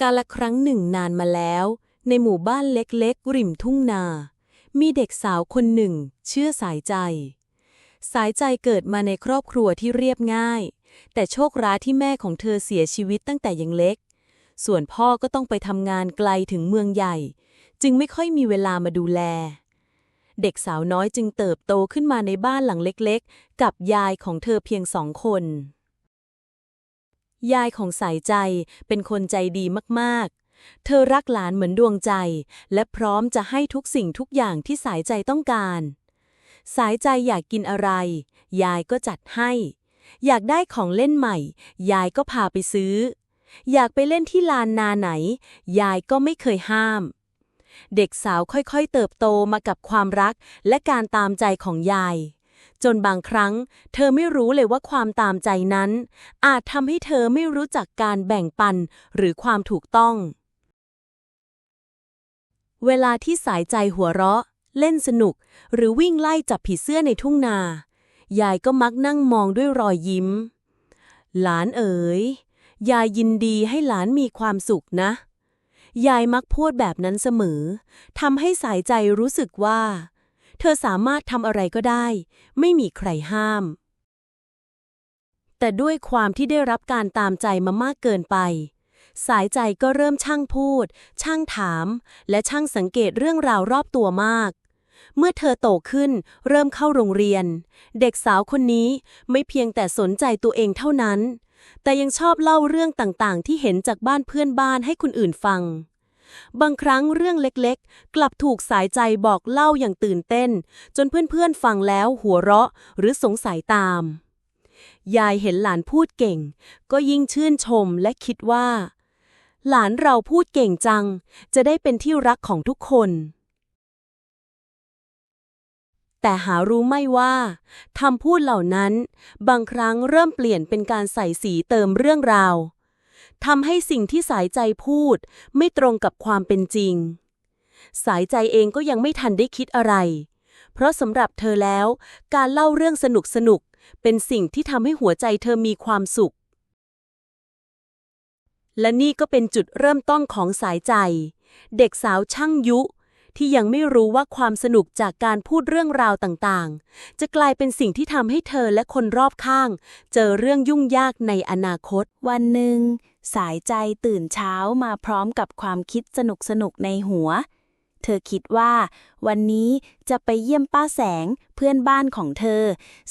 กาละครั้งหนึ่งนานมาแล้ว ในหมู่บ้านเล็กๆ ริมทุ่งนา มีเด็กสาวคนหนึ่ง เชื่อสายใจ สายใจเกิดมาในครอบครัวที่เรียบง่าย แต่โชคร้ายที่แม่ของเธอเสียชีวิตตั้งแต่ยังเล็ก ส่วนพ่อก็ต้องไปทำงานไกลถึงเมืองใหญ่ จึงไม่ค่อยมีเวลามาดูแล เด็กสาวน้อยจึงเติบโตขึ้นมาในบ้านหลังเล็กๆ กับยายของเธอเพียงสองคน ยายของสายใจเป็นคนใจดีมากๆ เธอรักหลานเหมือนดวงใจ และพร้อมจะให้ทุกสิ่งทุกอย่างที่สายใจต้องการ สายใจอยากกินอะไร ยายก็จัดให้ อยากได้ของเล่นใหม่ ยายก็พาไปซื้อ อยากไปเล่นที่ลานนาไหน ยายก็ไม่เคยห้าม เด็กสาวค่อยๆเติบโตมากับความรักและการตามใจของยาย จนบางครั้ง เธอไม่รู้เลยว่าความตามใจนั้น อาจทำให้เธอไม่รู้จักการแบ่งปันหรือความถูกต้อง เวลาที่สายใจหัวเราะ เล่นสนุก หรือวิ่งไล่จับผีเสื้อในทุ่งนา ยายก็มักนั่งมองด้วยรอยยิ้ม หลานเอ๋ย ยายยินดีให้หลานมีความสุขนะ ยายมักพูดแบบนั้นเสมอทำให้สายใจรู้สึกว่า เธอสามารถทำอะไรก็ได้ ไม่มีใครห้าม แต่ด้วยความที่ได้รับการตามใจมามากเกินไป สายใจก็เริ่มช่างพูด ช่างถาม และช่างสังเกตเรื่องราวรอบตัวมาก เมื่อเธอโตขึ้น เริ่มเข้าโรงเรียน เด็กสาวคนนี้ไม่เพียงแต่สนใจตัวเองเท่านั้น แต่ยังชอบเล่าเรื่องต่างๆ ที่เห็นจากบ้านเพื่อนบ้านให้คนอื่นฟัง บางครั้งเรื่องเล็กๆ กลับถูกสายใจบอกเล่าอย่างตื่นเต้น จนเพื่อนๆฟังแล้วหัวเราะหรือสงสัยตาม ยายเห็นหลานพูดเก่ง ก็ยิ่งชื่นชมและคิดว่า หลานเราพูดเก่งจัง จะได้เป็นที่รักของทุกคนแต่หารู้ไม่ว่าคำพูดเหล่านั้น บางครั้งเริ่มเปลี่ยนเป็นการใส่สีเติมเรื่องราว ทำให้สิ่งที่สายใจพูด ไม่ตรงกับความเป็นจริง สายใจเองก็ยังไม่ทันได้คิดอะไร เพราะสำหรับเธอแล้ว การเล่าเรื่องสนุกสนุกเป็นสิ่งที่ทำให้หัวใจเธอมีความสุข และนี่ก็เป็นจุดเริ่มต้นของสายใจ เด็กสาวช่างยุ ที่ยังไม่รู้ว่าความสนุกจากการพูดเรื่องราวต่างๆ จะกลายเป็นสิ่งที่ทำให้เธอและคนรอบข้าง เจอเรื่องยุ่งยากในอนาคต วันหนึ่ง สายใจตื่นเช้ามาพร้อมกับความคิดสนุกสนุกๆในหัว เธอคิดว่า วันนี้จะไปเยี่ยมป้าแสงเพื่อนบ้านของเธอ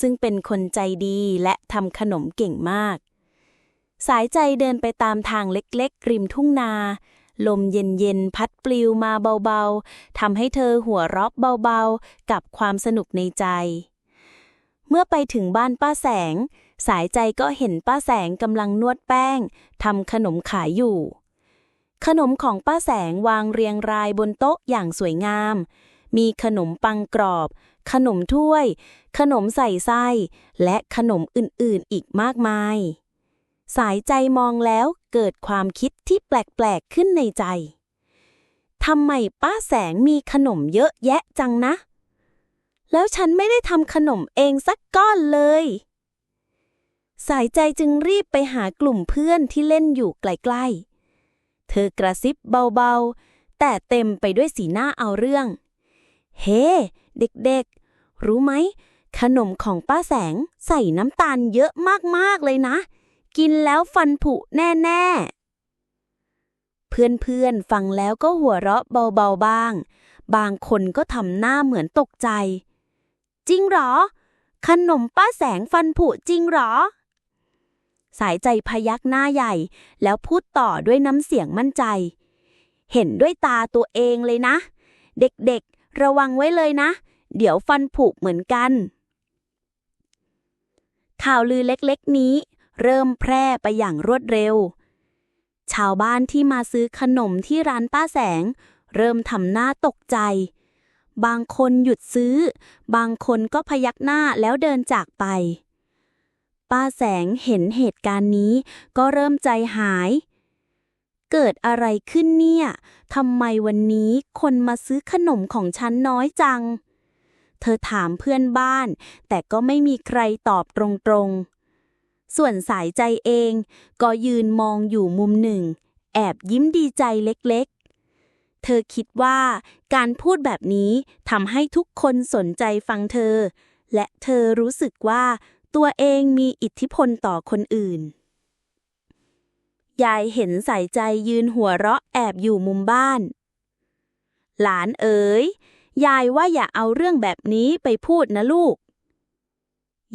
ซึ่งเป็นคนใจดีและทำขนมเก่งมาก สายใจเดินไปตามทางเล็กๆริมทุ่งนา ลมเย็นๆ พัดปลิวมาเบาๆ ทำให้เธอหัวเราะเบาๆ กับความสนุกในใจ เมื่อไปถึงบ้านป้าแสง สายใจก็เห็นป้าแสงกำลังนวดแป้งทำขนมขายอยู่ ขนมของป้าแสงวางเรียงรายบนโต๊ะอย่างสวยงาม มีขนมปังกรอบ ขนมถ้วย ขนมใส่ไส้ และขนมอื่นๆ อีกมากมาย สายใจมองแล้วเกิดความคิดที่แปลกๆขึ้นในใจ ทำไมป้าแสงมีขนมเยอะแยะจังนะ แล้วฉันไม่ได้ทำขนมเองสักก้อนเลย สายใจจึงรีบไปหากลุ่มเพื่อนที่เล่นอยู่ใกล้ๆ เธอกระซิบเบาๆ แต่เต็มไปด้วยสีหน้าเอาเรื่อง เฮ้เด็กๆ รู้ไหมขนมของป้าแสงใส่น้ำตาลเยอะมากๆเลยนะ กินแล้วฟันผุแน่ๆ เพื่อนๆ ฟังแล้วก็หัวเราะเบาๆบ้าง บางคนก็ทำหน้าเหมือนตกใจ จริงหรอ ขนมป้าแสงฟันผุจริงหรอ สายใจพยักหน้าใหญ่แล้วพูดต่อด้วยน้ำเสียงมั่นใจ เห็นด้วยตาตัวเองเลยนะ เด็กๆ ระวังไว้เลยนะ เดี๋ยวฟันผุเหมือนกันข่าวลือเล็กๆนี้ เริ่มแพร่ไปอย่างรวดเร็ว ชาวบ้านที่มาซื้อขนมที่ร้านป้าแสง เริ่มทำหน้าตกใจ บางคนหยุดซื้อ บางคนก็พยักหน้าแล้วเดินจากไป ป้าแสงเห็นเหตุการณ์นี้ก็เริ่มใจหาย เกิดอะไรขึ้นเนี่ยทำไมวันนี้คนมาซื้อขนมของฉันน้อยจัง เธอถามเพื่อนบ้าน แต่ก็ไม่มีใครตอบตรงๆ ส่วนสายใจเองก็ยืนมองอยู่มุมหนึ่ง แอบยิ้มดีใจเล็กๆ เธอคิดว่าการพูดแบบนี้ทำให้ทุกคนสนใจฟังเธอ และเธอรู้สึกว่าตัวเองมีอิทธิพลต่อคนอื่น ยายเห็นสายใจยืนหัวเราะแอบอยู่มุมบ้าน หลานเอ๋ยยายว่าอย่าเอาเรื่องแบบนี้ไปพูดนะลูก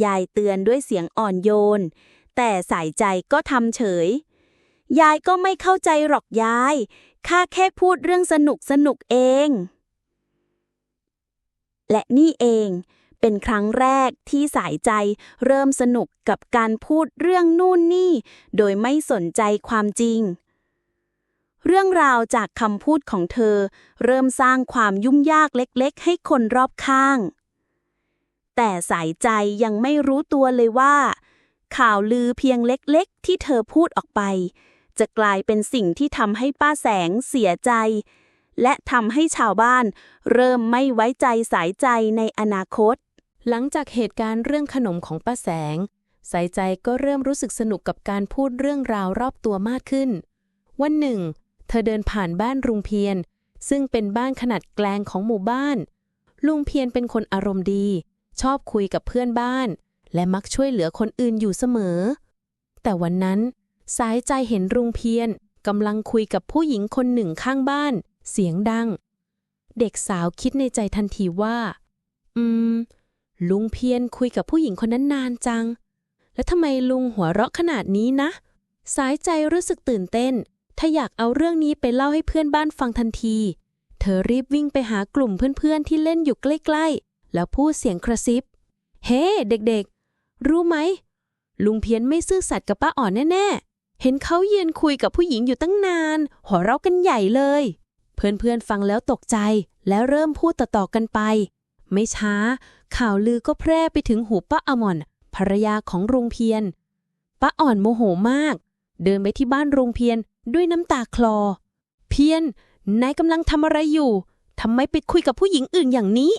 ยายเตือนด้วยเสียงอ่อนโยน แต่สายใจก็ทำเฉย ยายก็ไม่เข้าใจหรอกยาย ข้าแค่พูดเรื่องสนุกสนุกเอง และนี่เองเป็นครั้งแรกที่สายใจเริ่มสนุกกับการพูดเรื่องนู่นนี่ โดยไม่สนใจความจริง เรื่องราวจากคำพูดของเธอ เริ่มสร้างความยุ่งยากเล็กๆ ให้คนรอบข้าง แต่สายใจยังไม่รู้ตัวเลยว่า ข่าวลือเพียงเล็กๆ ที่เธอพูดออกไป จะกลายเป็นสิ่งที่ทำให้ป้าแสงเสียใจ และทำให้ชาวบ้านเริ่มไม่ไว้ใจสายใจในอนาคต หลังจากเหตุการณ์เรื่องขนมของป้าแสง สายใจก็เริ่มรู้สึกสนุกกับการพูดเรื่องราวรอบตัวมากขึ้น วันหนึ่ง เธอเดินผ่านบ้านลุงเพียรซึ่งเป็นบ้านขนาดแกลงของหมู่บ้านลุงเพียรเป็นคนอารมณ์ดี ชอบคุยกับเพื่อนบ้าน และมักช่วยเหลือคนอื่นอยู่เสมอ แต่วันนั้น สายใจเห็นลุงเพียรกำลังคุยกับผู้หญิงคนหนึ่งข้างบ้าน เสียงดัง เด็กสาวคิดในใจทันทีว่า อืม ลุงเพียรคุยกับผู้หญิงคนนั้นนานจัง แล้วทำไมลุงหัวเราะขนาดนี้นะ สายใจรู้สึกตื่นเต้น ถ้าอยากเอาเรื่องนี้ไปเล่าให้เพื่อนบ้านฟังทันที เธอรีบวิ่งไปหากลุ่มเพื่อนๆที่เล่นอยู่ใกล้ๆ แล้วพูดเสียงกระซิบ เฮ้เด็กๆ รู้ไหม ลุงเพียรไม่ซื่อสัตย์กับป้าอ่อนแน่ๆ เห็นเขายืนคุยกับผู้หญิงอยู่ตั้งนาน หัวเราะกันใหญ่เลย เพื่อนๆฟังแล้วตกใจ แล้วเริ่มพูดต่อๆกันไป ไม่ช้า ข่าวลือก็แพร่ไปถึงหูป้าอมอนภรรยาของลุงเพียรป้าอ่อนโมโหมาก เดินไปที่บ้านลุงเพียรด้วยน้ำตาคลอ เพียรนายกำลังทำอะไรอยู่ทำไมไปคุยกับผู้หญิงอื่นอย่างนี้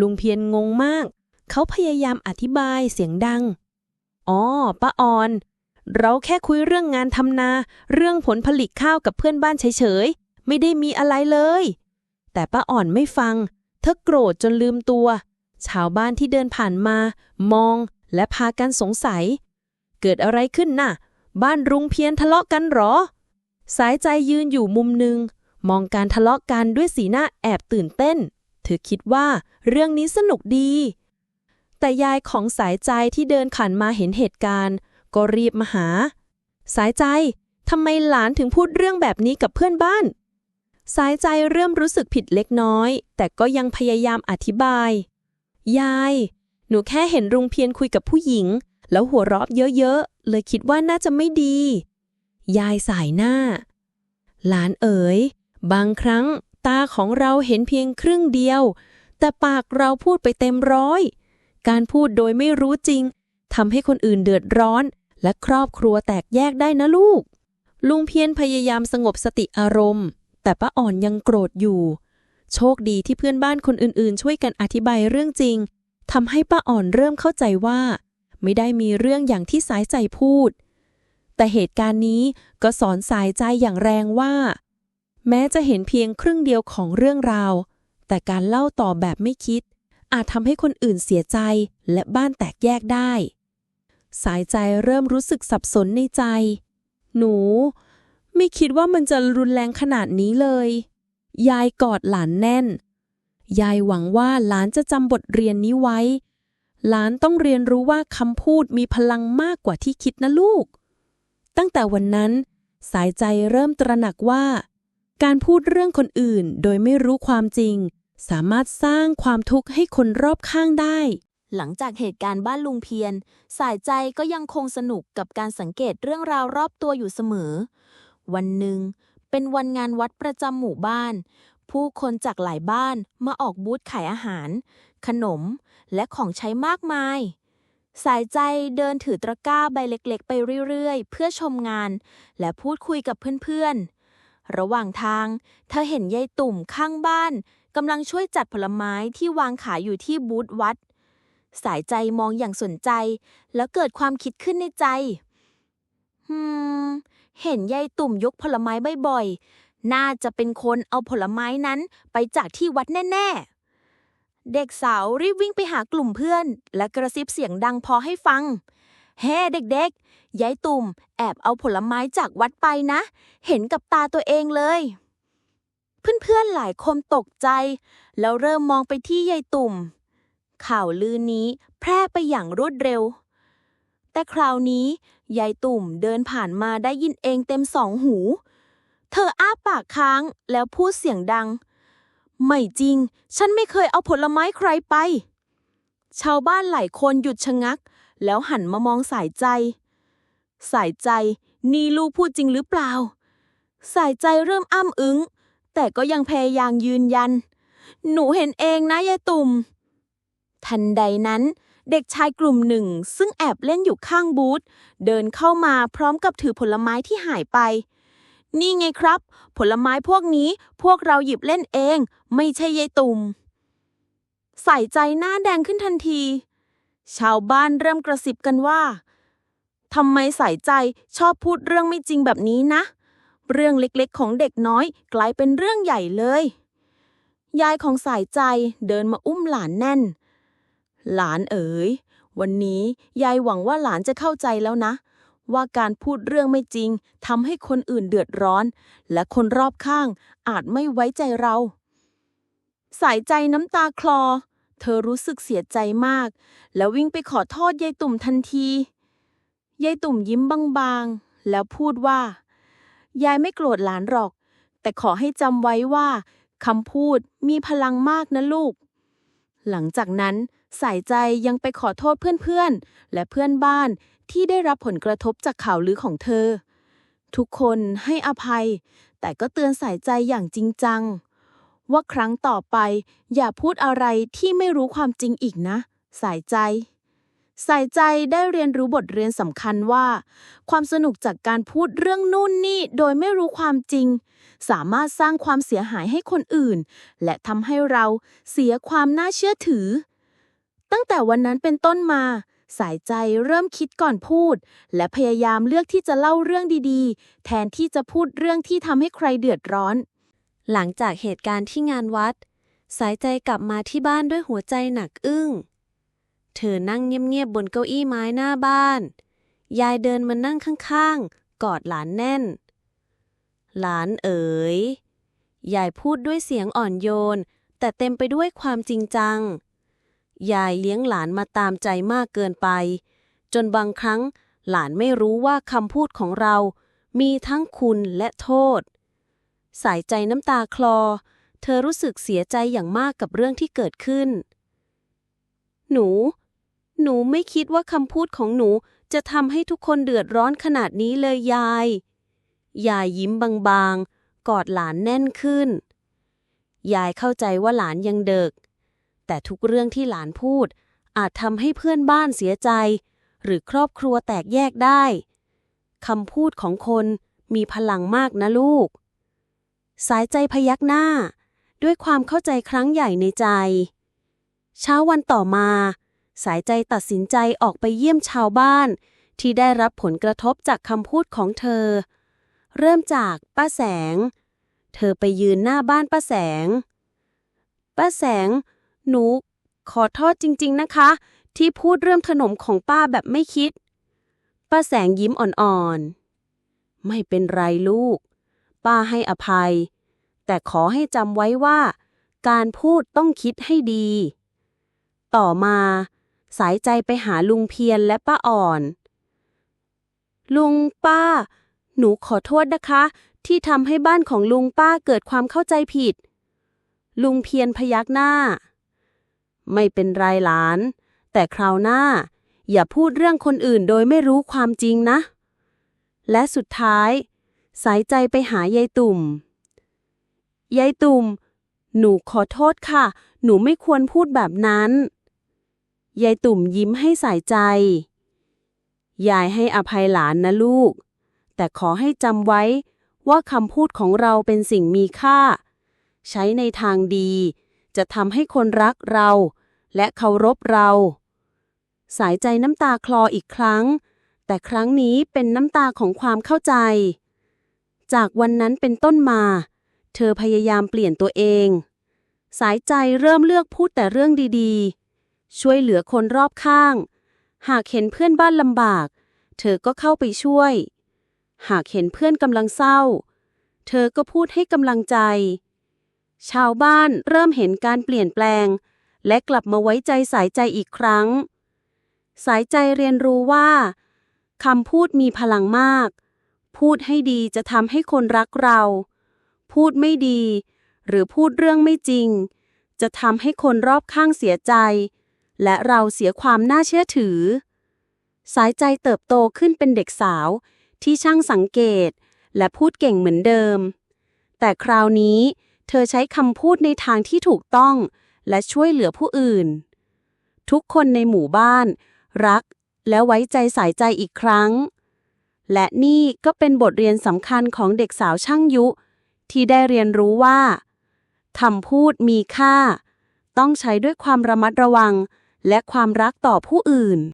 ลุงเพียรงงมาก เขาพยายามอธิบายเสียงดัง อ๋อป้าอ่อน เราแค่คุยเรื่องงานทำนา เรื่องผลผลิตข้าวกับเพื่อนบ้านเฉยๆ ไม่ได้มีอะไรเลย แต่ป้าอ่อนไม่ฟัง เธอโกรธจนลืมตัว ชาวบ้านที่เดินผ่านมา มองและพากันสงสัย เกิดอะไรขึ้นน่ะ บ้านรุงเพียนทะเลาะกันหรอ สายใจยืนอยู่มุมหนึ่งมองการทะเลาะกันด้วยสีหน้าแอบตื่นเต้น เธอคิดว่าเรื่องนี้สนุกดี แต่ยายของสายใจที่เดินขันมาเห็นเหตุการณ์ ก็รีบมาหา สายใจทำไมหลานถึงพูดเรื่องแบบนี้กับเพื่อนบ้าน สายใจเริ่มรู้สึกผิดเล็กน้อย แต่ก็ยังพยายามอธิบาย ยาย หนูแค่เห็นรุงเพียรคุยกับผู้หญิง แล้วหัวเราะเยอะๆ เลยคิดว่าน่าจะไม่ดี ยายสายหน้า หลานเอ๋ย บางครั้ง ตาของเราเห็นเพียงครึ่งเดียว แต่ปากเราพูดไปเต็มร้อย การพูดโดยไม่รู้จริงทำให้คนอื่นเดือดร้อน และครอบครัวแตกแยกได้นะลูก ลุงเพียรพยายามสงบสติอารมณ์ แต่ป้าอ่อนยังโกรธอยู่ โชคดีที่เพื่อนบ้านคนอื่นๆ ช่วยกันอธิบายเรื่องจริงทำให้ป้าอ่อนเริ่มเข้าใจว่า ไม่ได้มีเรื่องอย่างที่สายใจพูด แต่เหตุการณ์นี้ก็สอนสายใจอย่างแรงว่า แม้จะเห็นเพียงครึ่งเดียวของเรื่องราว แต่การเล่าต่อแบบไม่คิด อาจทำให้คนอื่นเสียใจและบ้านแตกแยกได้ สายใจเริ่มรู้สึกสับสนในใจ หนู ไม่คิดว่ามันจะรุนแรงขนาดนี้เลย ยายกอดหลานแน่น ยายหวังว่าหลานจะจำบทเรียนนี้ไว้ หลานต้องเรียนรู้ว่าคำพูดมีพลังมากกว่าที่คิดนะลูก ตั้งแต่วันนั้น สายใจเริ่มตระหนักว่า การพูดเรื่องคนอื่นโดยไม่รู้ความจริง สามารถสร้างความทุกข์ให้คนรอบข้างได้ หลังจากเหตุการณ์บ้านลุงเพียรสายใจก็ยังคงสนุกกับการสังเกตเรื่องราวรอบตัวอยู่เสมอ วันหนึ่ง เป็นวันงานวัดประจำหมู่บ้าน ผู้คนจากหลายบ้านมาออกบูธขายอาหาร ขนม และของใช้มากมาย สายใจเดินถือตะกร้าใบเล็กๆ ไปเรื่อยๆ เพื่อชมงาน และพูดคุยกับเพื่อนๆ ระหว่างทาง เธอเห็นยายตุ่มข้างบ้านกำลังช่วยจัดผลไม้ที่วางขายอยู่ที่บูธวัด สายใจมองอย่างสนใจ แล้วเกิดความคิดขึ้นในใจฮึมเห็นยายตุ่มยกผลไม้บ่อยๆ น่าจะเป็นคนเอาผลไม้นั้นไปจากที่วัดแน่ๆ เด็กสาวรีบวิ่งไปหากลุ่มเพื่อน และกระซิบเสียงดังพอให้ฟัง เฮ้ เด็กๆ ยายตุ่มแอบเอาผลไม้จากวัดไปนะ เห็นกับตาตัวเองเลย เพื่อนๆหลายคนตกใจ แล้วเริ่มมองไปที่ยายตุ่ม ข่าวลือนี้แพร่ไปอย่างรวดเร็ว แต่คราวนี้ยายตุ่มเดินผ่านมาได้ยินเองเต็มสองหู เธออ้าปากค้างแล้วพูดเสียงดัง ไม่จริง ฉันไม่เคยเอาผลไม้ใครไป ชาวบ้านหลายคนหยุดชะงัก แล้วหันมามองสายใจ สายใจ นี่ลูกพูดจริงหรือเปล่า สายใจเริ่มอ้ำอึง้ง แต่ก็ยังพยายามยืนยัน หนูเห็นเองนะยายตุ่ม ทันใดนั้นเด็กชายกลุ่มหนึ่ง ซึ่งแอบเล่นอยู่ข้างบูธเดินเข้ามาพร้อมกับถือผลไม้ที่หายไป นี่ไงครับ ผลไม้พวกนี้พวกเราหยิบเล่นเอง ไม่ใช่ยายตุ่ม ใส่ใจหน้าแดงขึ้นทันที ชาวบ้านเริ่มกระซิบกันว่าทำไมใส่ใจชอบพูดเรื่องไม่จริงแบบนี้นะ เรื่องเล็กๆ ของเด็กน้อยกลายเป็นเรื่องใหญ่เลย ยายของสายใจเดินมาอุ้มหลานแน่น หลานเอ๋ย วันนี้ยายหวังว่าหลานจะเข้าใจแล้วนะ ว่าการพูดเรื่องไม่จริงทำให้คนอื่นเดือดร้อน และคนรอบข้างอาจไม่ไว้ใจเรา สายใจน้ำตาคลอ เธอรู้สึกเสียใจมาก แล้ววิ่งไปขอโทษยายตุ่มทันที ยายตุ่มยิ้มบางๆ แล้วพูดว่า ยายไม่โกรธหลานหรอก แต่ขอให้จำไว้ว่าคำพูดมีพลังมากนะลูก หลังจากนั้นสายใจยังไปขอโทษเพื่อนๆ และเพื่อนบ้านที่ได้รับผลกระทบจากข่าวลือของเธอ ทุกคนให้อภัย แต่ก็เตือนสายใจอย่างจริงจัง ว่าครั้งต่อไป อย่าพูดอะไรที่ไม่รู้ความจริงอีกนะ สายใจ สายใจได้เรียนรู้บทเรียนสำคัญว่า ความสนุกจากการพูดเรื่องนู่นนี่โดยไม่รู้ความจริง สามารถสร้างความเสียหายให้คนอื่น และทำให้เราเสียความน่าเชื่อถือ ตั้งแต่วันนั้นเป็นต้นมาสายใจเริ่มคิดก่อนพูด และพยายามเลือกที่จะเล่าเรื่องดีๆ แทนที่จะพูดเรื่องที่ทำให้ใครเดือดร้อน หลังจากเหตุการณ์ที่งานวัด สายใจกลับมาที่บ้านด้วยหัวใจหนักอึ้ง เธอนั่งเงียบๆบนเก้าอี้ไม้หน้าบ้าน ยายเดินมานั่งข้างๆ กอดหลานแน่น หลานเอ๋ย ยายพูดด้วยเสียงอ่อนโยน แต่เต็มไปด้วยความจริงจัง ยายเลี้ยงหลานมาตามใจมากเกินไป จนบางครั้งหลานไม่รู้ว่าคำพูดของเรา มีทั้งคุณและโทษ สายใจน้ำตาคลอ เธอรู้สึกเสียใจอย่างมากกับเรื่องที่เกิดขึ้น หนู หนูไม่คิดว่าคำพูดของหนูจะทำให้ทุกคนเดือดร้อนขนาดนี้เลยยาย ยายยิ้มบางๆ กอดหลานแน่นขึ้น ยายเข้าใจว่าหลานยังเด็ก แต่ทุกเรื่องที่หลานพูด อาจทำให้เพื่อนบ้านเสียใจ หรือครอบครัวแตกแยกได้คำพูดของคนมีพลังมากนะลูก สายใจพยักหน้า ด้วยความเข้าใจครั้งใหญ่ในใจ เช้าวันต่อมา สายใจตัดสินใจออกไปเยี่ยมชาวบ้าน ที่ได้รับผลกระทบจากคำพูดของเธอ เริ่มจากป้าแสง เธอไปยืนหน้าบ้านป้าแสง ป้าแสง หนู ขอโทษจริง ๆ นะคะ ที่พูดเรื่องขนมของป้าแบบไม่คิด ป้าแสงยิ้มอ่อนๆ ไม่เป็นไรลูก ป้าให้อภัย แต่ขอให้จำไว้ว่า การพูดต้องคิดให้ดี ต่อมา สายใจไปหาลุงเพียรและป้าอ่อน ลุงป้า หนูขอโทษนะคะ ที่ทำให้บ้านของลุงป้าเกิดความเข้าใจผิด ลุงเพียรพยักหน้า ไม่เป็นไรหลาน แต่คราวหน้า อย่าพูดเรื่องคนอื่นโดยไม่รู้ความจริงนะ และสุดท้าย สายใจไปหายายตุ่ม ยายตุ่ม หนูขอโทษค่ะ หนูไม่ควรพูดแบบนั้น ยายตุ่มยิ้มให้สายใจ ยายให้อภัยหลานนะลูก แต่ขอให้จำไว้ว่าคำพูดของเราเป็นสิ่งมีค่า ใช้ในทางดี จะทำให้คนรักเรา และเคารพเรา สายใจน้ำตาคลออีกครั้ง แต่ครั้งนี้เป็นน้ำตาของความเข้าใจ จากวันนั้นเป็นต้นมา เธอพยายามเปลี่ยนตัวเอง สายใจเริ่มเลือกพูดแต่เรื่องดีๆ ช่วยเหลือคนรอบข้าง หากเห็นเพื่อนบ้านลำบาก เธอก็เข้าไปช่วย หากเห็นเพื่อนกำลังเศร้า เธอก็พูดให้กำลังใจ ชาวบ้านเริ่มเห็นการเปลี่ยนแปลง และกลับมาไว้ใจสายใจอีกครั้ง สายใจเรียนรู้ว่าคำพูดมีพลังมาก พูดให้ดีจะทำให้คนรักเรา พูดไม่ดี หรือพูดเรื่องไม่จริง จะทำให้คนรอบข้างเสียใจ และเราเสียความน่าเชื่อถือ สายใจเติบโตขึ้นเป็นเด็กสาวที่ช่างสังเกต และพูดเก่งเหมือนเดิม แต่คราวนี้เธอใช้คำพูดในทางที่ถูกต้อง และช่วยเหลือผู้อื่น ทุกคนในหมู่บ้าน รักและไว้ใจสายใจอีกครั้ง และนี่ก็เป็นบทเรียนสำคัญของเด็กสาวช่างยุ ที่ได้เรียนรู้ว่าคำพูดมีค่า ต้องใช้ด้วยความระมัดระวัง และความรักต่อผู้อื่น